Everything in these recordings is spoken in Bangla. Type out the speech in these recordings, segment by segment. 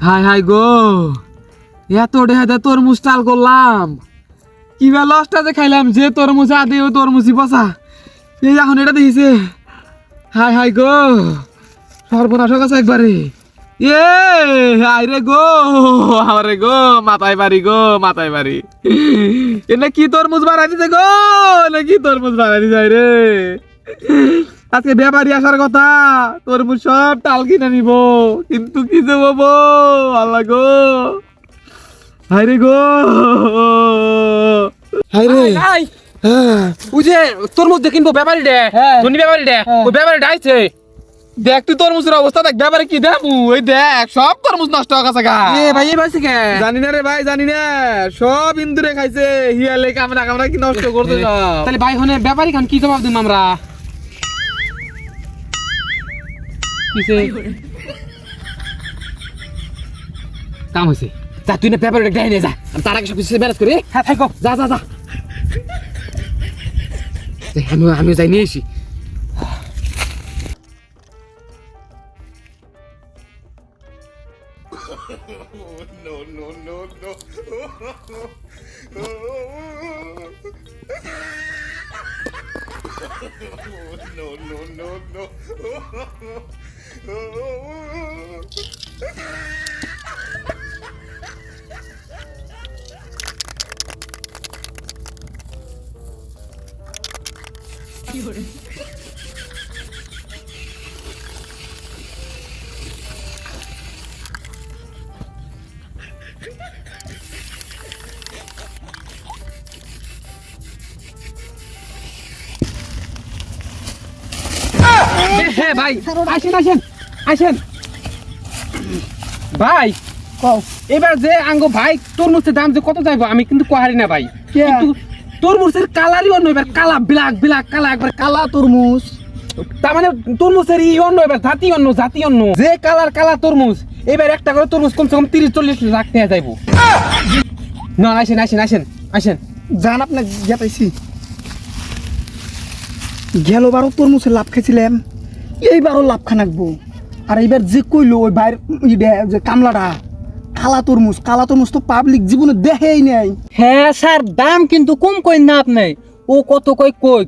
হাই হাই গো। এত ডেহাতে তরমুজ টাল করলাম। কিবা লসটা যে খাইলাম, যে তরমুজ আদি ও তরমুজই বসা এই এখন এটা দেখিছে হাই হাই গো। সর্বনাশ গেছে একবারে। এ, হাই রে গো। আরে গো, মাথায় বাড়ি গো, মাথায় বাড়ি। এটা কি তরমুজ বাড়াই দিছে গো? এটা কি তরমুজ বাড়াই দিছে রে? আজকে ব্যাপারী আসার কথা। তরমুজ সব টাল কিনে নিব। কিন্তু কি যে বাবো আল্লাহ গো। হাই রে গো। হাই রে। আই হ্যাঁ। ওই যে তরমুজ দিয়ে কিনবো ব্যাপারী ডে হ্যাঁ। ধনী ব্যাপারী ডে হ্যাঁ। ওই ব্যাপারী ডাইছে দেখ তুই তরমুজের অবস্থা দেখ ব্যাপারে কি দেখু ওই দেখ সব তরমুজ নষ্ট হয়ে গেছে গা। এ ভাই এ ভাই কে? জানি না রে ভাই জানি না। সব ইন্দুরে খাইছে। হিয়ালে কামরা কামরা কি নষ্ট করতে তাহলে ভাই হনে ব্যাপারী খান কি জবাব দিম আমরা? কিসে কাম যা, তুই তার আগে সব কিছু ম্যানেজ করি হ্যাঁ থাকো যা যা যা। আমি আমি যাই নিয়ে এসি 이거를 হ্যাঁ ভাই আসেন আসেন আসেন। ভাই এবার যে আঙ্গ ভাই তরমুজের দাম যে কত যাইবো আমি কিন্তু কোহারি না ভাই। কিন্তু তরমুজের কালারই অন্য এবার কালা ব্ল্যাক ব্ল্যাক কালা একবার কালা তরমুজ। তার মানে তরমুজের ই অন্য এবার জাতি অন্য জাতি অন্য। যে কালার কালা তরমুজ এবার একটা করে তরমুজ কমসে কম তিরিশ চল্লিশ লাখ টাকা যাইবো। না আসেন আসেন আসেন আসেন। জান আপনি গিয়া পাইছি গেলবারও তরমুজের লাভ খাইছিলাম এইবারও লাভ খানাকবো আর এইবার যে কইলো ওই বাইর যে কামলাটা কালা তরমুজ কালা তরমুজ তো পাবলিক জীবনে দেখেই নাই। হ্যাঁ স্যার দাম কিন্তু কম কই না আপনি। ও কত কই কই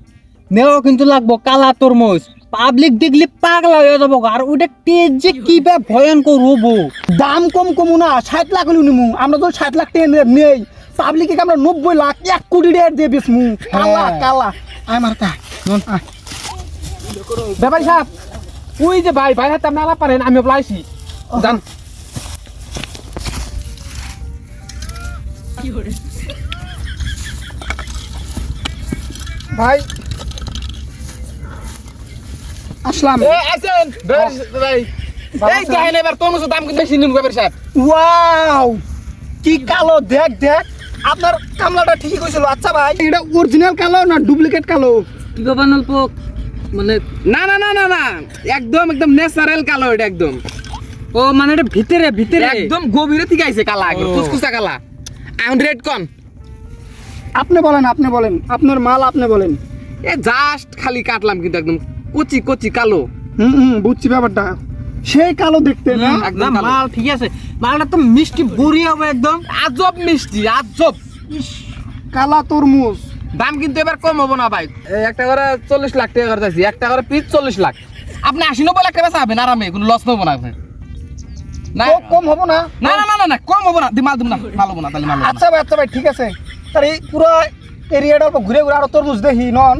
নেওয়া কিন্তু লাগবো কালা তরমুজ। পাবলিক দেখলে পাগলা হয়ে যাব আর ওটা টেজ যে কি বা ভয়ঙ্কর হব দাম কম কমু না ষাট লাখ হইল নিমু। আমরা তো ষাট লাখ টাকা নে- নেই। পাবলিকে আমরা নব্বই লাখ এক কোটি টাকা দিয়ে বেসমু কালা কালা। আমার তা। ব্যাপারী সাহেব ওই যে ভাই ভাই হাতে আপনি আলাপ পারেন আমি বলাইছি। জান ভাই আসলাম। এ ভাই এই দেখেন এবার তরমুজের দাম কিন্তু বেশি নিন ব্যাপারী সাহেব। ওয়াও কি কালো দেখ দেখ। আপনার কামলাটা ঠিকই কইছিল। আচ্ছা ভাই এটা অরিজিনাল কালো না ডুপ্লিকেট কালো? কি করবেন অল্প মানে না না না না না। একদম একদম ন্যাচারাল কালো এটা একদম। ও মানে এটা ভিতরে ভিতরে। একদম গভীরে থেকে আইছে কালা একদম কুচকুচা কালা। এখন রেড কন? আপনি বলেন আপনি বলেন। আপনার মাল আপনি বলেন। এ জাস্ট খালি কাটলাম কিন্তু একদম কচি কচি কালো। হুম হুম বুঝছি ব্যাপারটা। সেই কালো দেখতে না? একদম মাল ঠিক আছে। মালটা তো মিষ্টি বুড়ি হবে একদম। আজব মিষ্টি আজব। কালা তরমুজ। দাম কিন্তু এবার কম হব না ভাই। একটা করে চল্লিশ লাখ টাকা করে চাইছি একটা করে পিস চল্লিশ লাখ। আপনি আশি নব্বই লাখ টাকা চাবেন আরামে? কোনো লস নেব না আপনি না। কম হব না? না না না না কম হব না। মাল দিব না মাল হব না তাহলে মাল আচ্ছা ভাই আচ্ছা ভাই ঠিক আছে। তার এই পুরো এরিয়াটা ঘুরে ঘুরে আরও তরমুজ দেখি নন।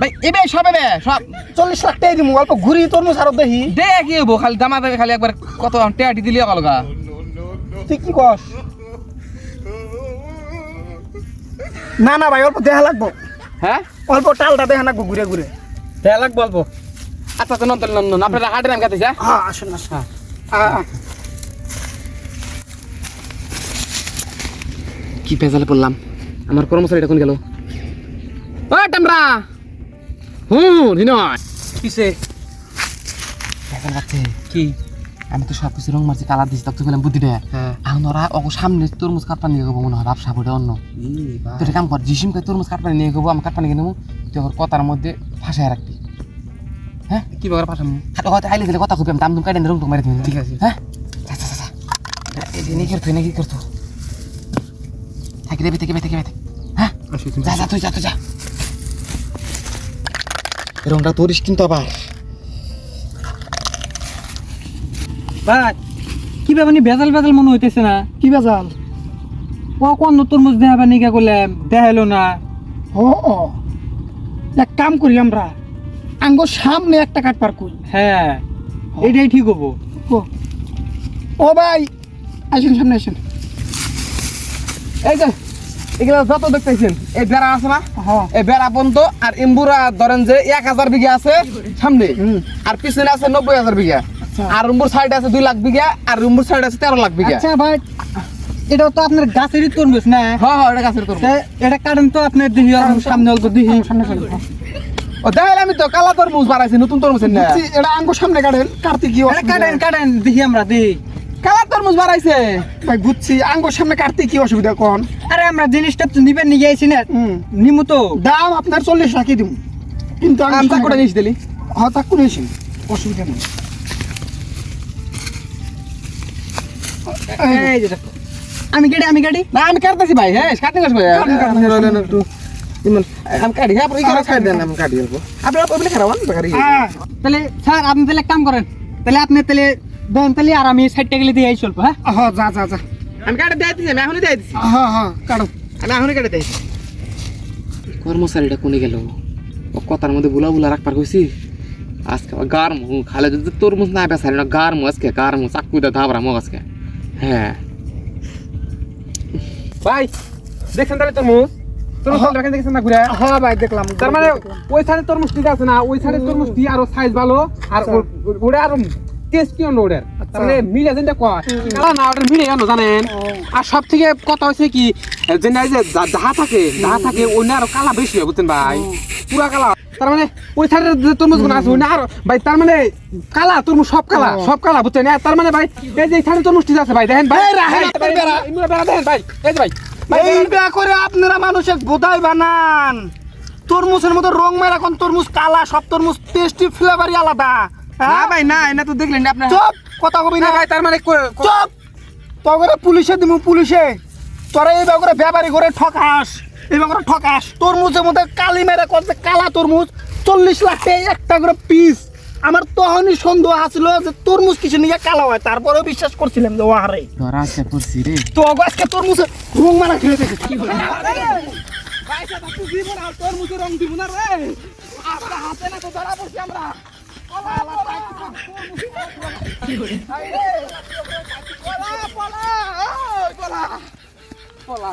ভাই এবে সব এবে সব। চল্লিশ লাখ টাকা দিমু অল্প ঘুরি তরমুজ আরও দেখি। দে কি হব খালি দামা খালি একবার কত টেয়াটি দিলে অলগা তুই কি কস? না না ভাই অল্প দেখা লাগবো। হ্যাঁ? অল্প টালটা দেখা লাগবো ঘুরে ঘুরে। দেড় লাখ অল্প? আচ্ছা আচ্ছা নন তাহলে নন নন আপনারা হাটের আমি কাছে হ্যাঁ? আসুন আসুন। আ। কি পেঁচালে পড়লাম? আমার কর্মচারী এখন গেল। ও টামরা! হুম হিনয় কিসে? কি আমি তো সব কিছু রং মারছি কালার দিছি তখন বললাম বুদ্ধি দেয় হ্যাঁ। এখন ওরা ওকে সামনে তরমুজ কাটপানি নিয়ে যাব মনে হয় ব্যবসা করে অন্য। তো একটা কাম কর জিসিম কে তরমুজ কাটপানি নিয়ে যাব আমি কাটপানি কিনে নেব তুই ওর কথার মধ্যে ফাঁসায় রাখবি। হ্যাঁ? কি বাগার পাঠাম হাতে হয়তো আইলে দিলে কথা খুবই আমি দাম দুম কাটে রং টুক মারি দিবি। ঠিক আছে। হ্যাঁ? এনে করতো এনে কি করতো থাকি দেবে থেকে থেকে থেকে হ্যাঁ? যা যা তুই যা তুই যা। রংটা তোরিস কিন্তু আবার। ভাই কি ব্যাপার ভেজাল ভেজাল মনে হইতেছে না? কি বেজাল ও কোন তরমুজ দেখাবে নিকা করলাম দেখাইলো না। ও এক কাম করি আমরা আঙ্গ সামনে একটা কাঠ পার করি। হ্যাঁ এটাই ঠিক হব। ও। ভাই আসেন সামনে আসেন। এই যে এগুলো যত দেখতেছেন এই বেড়া আছে না? এই বেড়া পর্যন্ত আর ইম্বুরা ধরেন যে এক হাজার বিঘা আছে সামনে। আর পিছনে আছে নব্বই হাজার বিঘা। আর রুম্বুর সাইড আছে দুই লাখ বিঘা আর রুম্বুর সাইড আছে তেরো লাখ বিঘা। আচ্ছা ভাই এটা তো আপনার গাছেরই তরমুজ না? হ্যাঁ হ্যাঁ এটা গাছের তোর তা এটা কারেন্ট তো আপনার দেখি সামনে অল্প সামনে দেখাইলে আমি তো কালা তরমুজ বাড়াইছি নতুন তরমুজ না এটা আঙ্গ সামনে কাটেন কাটতে কি? কাটেন কাটেন দেখি আমরা দেখি কালা তরমুজ বাড়াইছে ভাই বুঝছি আঙ্গ সামনে কাটতে কি অসুবিধা কোন? আরে আমরা জিনিসটা তো নিবেন নিয়ে আইছি না। নিমু তো। দাম আপনার চল্লিশ রাখি দিব কিন্তু আমি চাকুটা নিয়েছি দিলি? হ্যাঁ তা করেছি অসুবিধা নেই। এই যে আমি গাড়ি আমি গাড়ি। না আমি কাটতেছি ভাই হ্যাঁ কাটতে আসব একটু কাটি আপনি কাটা কাট কাটি হ্যাঁ। তাহলে কাম করেন তাহলে আপনি তাহলে দেন তাহলে আর আমি সাইডটা গেলে দিয়ে আই চলবো হ্যাঁ? হ্যাঁ যা যা যা। আমি কাটে দিয়ে দিছি আমি এখনই দিয়ে দিছি। হ্যাঁ হ্যাঁ কাটো। আমি এখনই কেটে দিই কর্মচারীটা কোনে গেল? ও কথার মধ্যে বুলা বুলা রাখবার কইছি। আজকে গার মু খালে যদি তরমুজ না বেসারি না গার মু আজকে গার মু চাকু দা ধাবরা মু আজকে। হ্যাঁ। ভাই দেখছেন তাহলে তরমুজ? তরমুজ দেখেন দেখছেন না ঘুরে? হ্যাঁ ভাই দেখলাম তার মানে ওই সাইডে তরমুজটি আছে না? ওই সাইডে তরমুজটি আরও সাইজ ভালো? আর ও- ও- ওটা আরও টেস্ট অন্য ওটার তার মানে মিলে যেটা কয় কালা না ওটা মিলে কেন জানেন? আর সব থেকে কথা হচ্ছে কি যে না যে থাকে দাহা থাকে ওই আরও কালা বেশি হয় বুঝছেন ভাই? পুরা কালা। তার মানে ওই সাইডে যে তরমুজগুলো আছে ওই আরও ভাই তার মানে কালা তরমুজ সব কালা সব কালা বুঝছেন? তার মানে ভাই এই যে এই সাইডে তরমুজটি আছে ভাই দেখেন ভাই। দেখেন ভাই এই যে ভাই। করে আপনারা মানুষের গোদাই বানান। তরমুজের মতো রং মেরা কোন তরমুজ কালা সব তরমুজ টেস্টি ফ্লেভারই আলাদা। না হ্যাঁ ভাই না এটা তো দেখলেন না আপনার। চুপ কথা কবি না। না ভাই তার মানে চুপ তগরে পুলিশে দিমু পুলিশে। তোরা এই ব্যাপারে ব্যাপারী করে ঠকাস। এই ব্যাপারে ঠকাস। তরমুজের মধ্যে কালি মেরে করছে কালা তরমুজ। চল্লিশ লাখ একটা করে পিস আমার তখনই সন্দেহ আসছিল যে তরমুজ কিছু নিয়ে কালা হয় তারপরেও বিশ্বাস করছিলাম যে ও হারে ধরা আছে পড়ছি রে। তো আজকে তরমুজ রং মারা খেয়ে দেখে কি করে রং দিব না রে। হাতে না তো ধরা পড়ছি আমরা। পলা পলা পলা পলা।